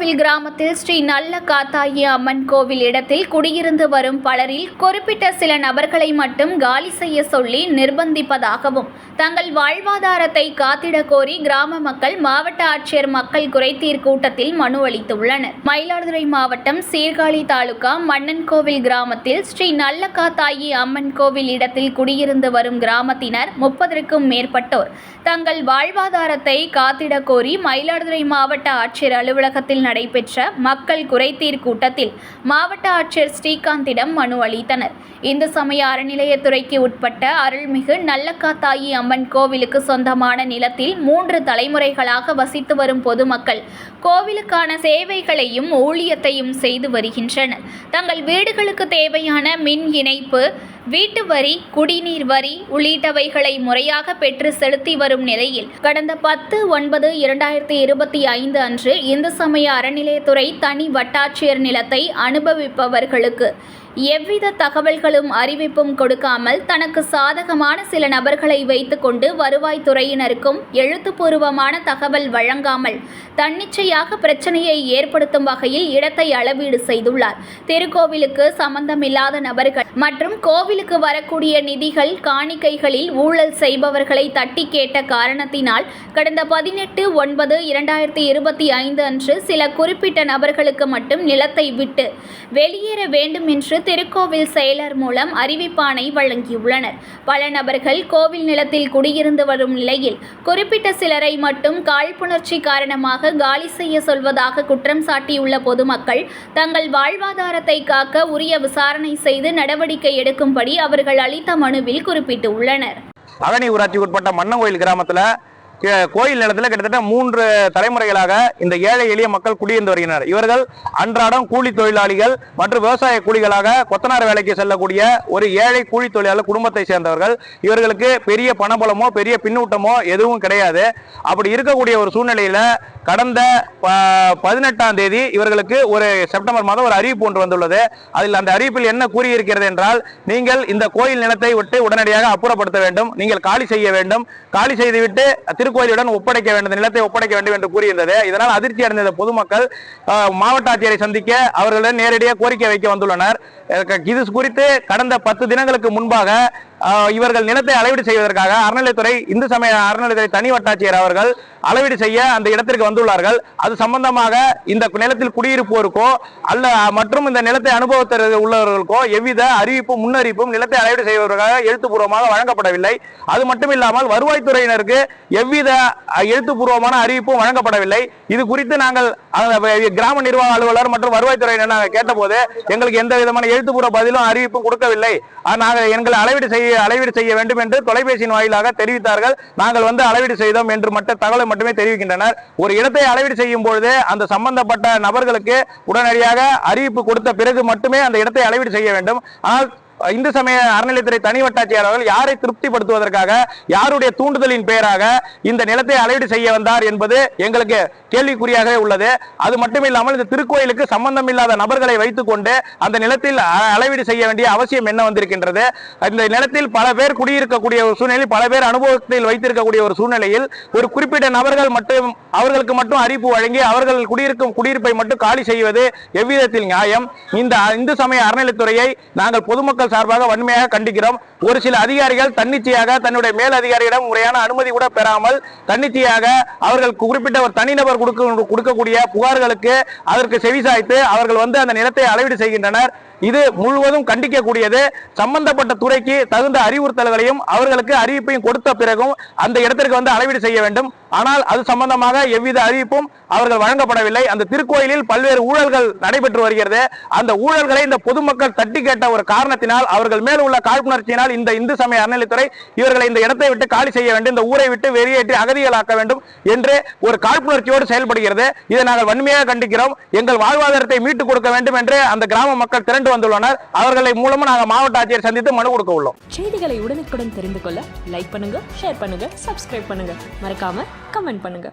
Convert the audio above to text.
கோவில் கிராமத்தில் ஸ்ரீ நல்ல காத்தாயி அம்மன் கோவில் இடத்தில் குடியிருந்து வரும் பலரில் குறிப்பிட்ட சில நபர்களை மட்டும் காலி செய்ய சொல்லி நிர்பந்திப்பதாகவும் தங்கள் வாழ்வாதாரத்தை காத்திட கோரி கிராம மக்கள் மாவட்ட ஆட்சியர் மக்கள் குறைதீர் கூட்டத்தில் மனு அளித்துள்ளனர். மயிலாடுதுறை மாவட்டம் சீர்காழி தாலுகா மன்னன்கோவில் கிராமத்தில் ஸ்ரீ நல்ல காத்தாயி அம்மன் கோவில் இடத்தில் குடியிருந்து வரும் கிராமத்தினர் முப்பதற்கும் மேற்பட்டோர். தங்கள் வாழ்வாதாரத்தை காத்திட கோரி மயிலாடுதுறை மாவட்ட ஆட்சியர் அலுவலகத்தில் நடைபெற்ற மக்கள் குறைதீர் கூட்டத்தில் மாவட்ட ஆட்சியர் ஸ்ரீகாந்திடம் மனு அளித்தனர். இந்து சமய அறநிலையத்துறைக்கு உட்பட்ட அருள்மிகு நல்லக்காத்தாயி அம்மன் கோவிலுக்கு சொந்தமான நிலத்தில் மூன்று தலைமுறைகளாக வசித்து வரும் பொதுமக்கள் கோவிலுக்கான சேவைகளையும் ஊழியத்தையும் செய்து வருகின்றனர். தங்கள் வீடுகளுக்கு தேவையான மின் இணைப்பு வீட்டு வரி குடிநீர் வரி உள்ளிட்டவைகளை முறையாக பெற்று செலுத்தி வரும் நிலையில் கடந்த பத்து ஒன்பது இரண்டாயிரத்தி இருபத்தி ஐந்து அன்று இந்து சமய அறநிலையத்துறை தனி வட்டாட்சியர் நிலத்தை அனுபவிப்பவர்களுக்கு எவ்வித தகவல்களும் அறிவிப்பும் கொடுக்காமல் தனக்கு சாதகமான சில நபர்களை வைத்துக்கொண்டு வருவாய்த்துறையினருக்கும் எழுத்துப்பூர்வமான தகவல் வழங்காமல் தன்னிச்சையாக பிரச்சனையை ஏற்படுத்தும் வகையில் இடத்தை அளவீடு செய்துள்ளார். திருக்கோவிலுக்கு சம்பந்தமில்லாத நபர்கள் மற்றும் கோவிலுக்கு வரக்கூடிய நிதிகள் காணிக்கைகளில் ஊழல் செய்பவர்களை தட்டி கேட்ட காரணத்தினால் கடந்த பதினெட்டு ஒன்பது இரண்டாயிரத்தி இருபத்தி ஐந்து அன்று சில குறிப்பிட்ட நபர்களுக்கு மட்டும் நிலத்தை விட்டு வெளியேற வேண்டும் என்று திருக்கோவில் செயலர் மூலம் அறிவிப்பானை வழங்கியுள்ளனர். பல நபர்கள் கோவில் நிலத்தில் குடியிருந்து வரும் நிலையில் குறிப்பிட்ட சிலரை மட்டும் காழ்ப்புணர்ச்சி காரணமாக காலி செய்ய சொல்வதாக குற்றம் சாட்டியுள்ள பொதுமக்கள் தங்கள் வாழ்வாதாரத்தை காக்க உரிய விசாரணை செய்து நடவடிக்கை எடுக்கும்படி அவர்கள் அளித்த மனுவில் குறிப்பிட்டுள்ளனர். அகனி ஊராட்சிக்கு உட்பட்ட மன்னங்கோயில் கிராமத்தில் கோயில் நிலத்தில் கிட்டத்தட்ட மூன்று தலைமுறைகளாக இந்த ஏழை எளிய மக்கள் குடியிருந்து வருகின்றனர். இவர்கள் அன்றாடம் கூலி தொழிலாளிகள் மற்றும் விவசாய கூலிகளாக கொத்தனார் வேலைக்கு செல்லக்கூடிய ஒரு ஏழை கூலி தொழிலாளர் குடும்பத்தை சேர்ந்தவர்கள். இவர்களுக்கு பெரிய பணபலமோ பெரிய பின்னூட்டமோ எதுவும் கிடையாது. அப்படி இருக்கக்கூடிய ஒரு சூழ்நிலையில கடந்த ப- பதினெட்டாம் தேதி இவர்களுக்கு ஒரு செப்டம்பர் மாதம் ஒரு அறிவிப்பு ஒன்று வந்துள்ளது. அதில் அந்த அறிவிப்பில் என்ன கூறியிருக்கிறது என்றால் நீங்கள் இந்த கோயில் நிலத்தை விட்டு உடனடியாக அப்புறப்படுத்த வேண்டும். நீங்கள் காலி செய்ய வேண்டும். காலி செய்துவிட்டு திருக்கோயிலுடன் ஒப்படைக்க வேண்டும். நிலத்தை ஒப்படைக்க வேண்டும் என்று கூறியிருந்தது. இதனால் அதிர்ச்சி அடைந்த பொதுமக்கள் மாவட்ட ஆட்சியரை சந்திக்க அவர்களிடம் நேரடியாக கோரிக்கை வைக்க வந்துள்ளனர். இது குறித்து கடந்த பத்து தினங்களுக்கு முன்பாக இவர்கள் நிலத்தை அளவீடு செய்வதற்காக அறநிலைத்துறை இந்து சமய அறநிலைத்துறை தனி வட்டாட்சியர் அவர்கள் அளவீடு செய்ய அந்த இடத்திற்கு வந்துள்ளார்கள். அது சம்பந்தமாக இந்த நிலத்தில் குடியிருப்போருக்கோ அல்ல மற்றும் இந்த நிலத்தை அனுபவத்தில் உள்ளவர்களுக்கோ எவ்வித அறிவிப்பும் முன்னறிவிப்பும் நிலத்தை அளவீடு செய்வதற்காக எழுத்துப்பூர்வமாக வழங்கப்படவில்லை. அது மட்டும் இல்லாமல் வருவாய்த்துறையினருக்கு எவ்வித எழுத்துப்பூர்வமான அறிவிப்பும் வழங்கப்படவில்லை. இது குறித்து நாங்கள் கிராம நிர்வாக அலுவலர் மற்றும் வருவாய்த்துறையினர் நாங்கள் கேட்டபோது எங்களுக்கு எந்த விதமான எழுத்துப்பூர்வ பதிலும் அறிவிப்பும் கொடுக்கவில்லை. நாங்கள் எங்களை அளவீடு செய்ய அளவீடு செய்ய வேண்டும் என்று தொலைபேசியின் வாயிலாக தெரிவித்தார்கள். நாங்கள் வந்து அளவீடு செய்தோம் என்று மட்டும் தகவலை மட்டுமே தெரிவிக்கின்றனர். ஒரு இடத்தை அளவீடு செய்யும் பொழுது அந்த சம்பந்தப்பட்ட நபர்களுக்கு உடனடியாக அறிவிப்பு கொடுத்த பிறகு மட்டுமே அந்த இடத்தை அளவீடு செய்ய வேண்டும். ஆனால் இந்து சமய அறநிலைத்துறை தனி வட்டாட்சியாளர்கள் யாரை திருப்திப்படுத்துவதற்காக யாருடைய தூண்டுதலின் பெயராக இந்த நிலத்தை அளவீடு செய்ய வந்தார் என்பது எங்களுக்கு கேள்விக்குறியாகவே உள்ளது. அது மட்டும் இல்லாமல் இந்த திருக்கோயிலுக்கு சம்பந்தம் இல்லாத நபர்களை வைத்துக்கொண்டு அந்த நிலத்தில் அளவீடு செய்ய வேண்டிய அவசியம் என்ன வந்திருக்கின்றது? இந்த நிலத்தில் பல பேர் குடியிருக்கக்கூடிய ஒரு சூழ்நிலையில் பல பேர் அனுபவத்தில் வைத்திருக்கக்கூடிய ஒரு சூழ்நிலையில் ஒரு குறிப்பிட்ட நபர்கள் மட்டும் அவர்களுக்கு மட்டும் அறிவிப்பு வழங்கி அவர்கள் குடியிருக்கும் குடியிருப்பை மட்டும் காலி செய்வது எவ்விதத்தில் நியாயம்? இந்த இந்து சமய அறநிலைத்துறையை நாங்கள் பொதுமக்கள் சார்பாக வன்மையாக கண்டிக்கிறோம். ஒரு சில அதிகாரிகள் தன்னிச்சையாக தன்னுடைய மேல் அதிகாரியிடம் முறையான அனுமதி கூட பெறாமல் தன்னிச்சையாக அவர்கள் குறிப்பிட்ட ஒரு தனிநபர் கொடுக்க கொடுக்கக்கூடிய புகார்களுக்கு அதற்கு செவிசாய்த்து அவர்கள் வந்து அந்த நிலத்தை அளவீடு செய்கின்றனர். இது முழுவதும் கண்டிக்கக்கூடியது. சம்பந்தப்பட்ட துறைக்கு தகுந்த அறிவுறுத்தல்களையும் அவர்களுக்கு அறிவிப்பையும் கொடுத்த பிறகும் அந்த இடத்திற்கு வந்து அளவீடு செய்ய வேண்டும். ஆனால் அது சம்பந்தமாக எவ்வித அறிவிப்பும் அவர்கள் வழங்கப்படவில்லை. அந்த திருக்கோயிலில் பல்வேறு ஊழல்கள் நடைபெற்று வருகிறது. அந்த ஊழல்களை இந்த பொதுமக்கள் தட்டி கேட்ட ஒரு காரணத்தினால் அவர்கள் மேல் உள்ள காழ்ப்புணர்ச்சியினால் இந்த இந்து சமய அறநிலைத்துறை இவர்களை இந்த இடத்தை விட்டு காலி செய்ய வேண்டும். இந்த ஊரை விட்டு வெளியேற்றி அகதிகளாக்க வேண்டும் என்று ஒரு காழ்ப்புணர்ச்சியோடு செயல்படுகிறது. இதை நாங்கள் வன்மையாக கண்டிக்கிறோம். எங்கள் வாழ்வாதாரத்தை மீட்டுக் கொடுக்க வேண்டும் என்று அந்த கிராம மக்கள் திரண்டு வந்துள்ளனர் அவர்களை மூலமா நாங்கள் மாவட்ட ஆட்சியர் சந்தித்து மனு கொடுக்க உள்ளோம். செய்திகளை உடனுக்குடன் தெரிந்து கொள்ள லைக் பண்ணுங்க ஷேர் பண்ணுங்க சப்ஸ்கிரைப் பண்ணுங்க. மறக்காம கமெண்ட் பண்ணுங்க.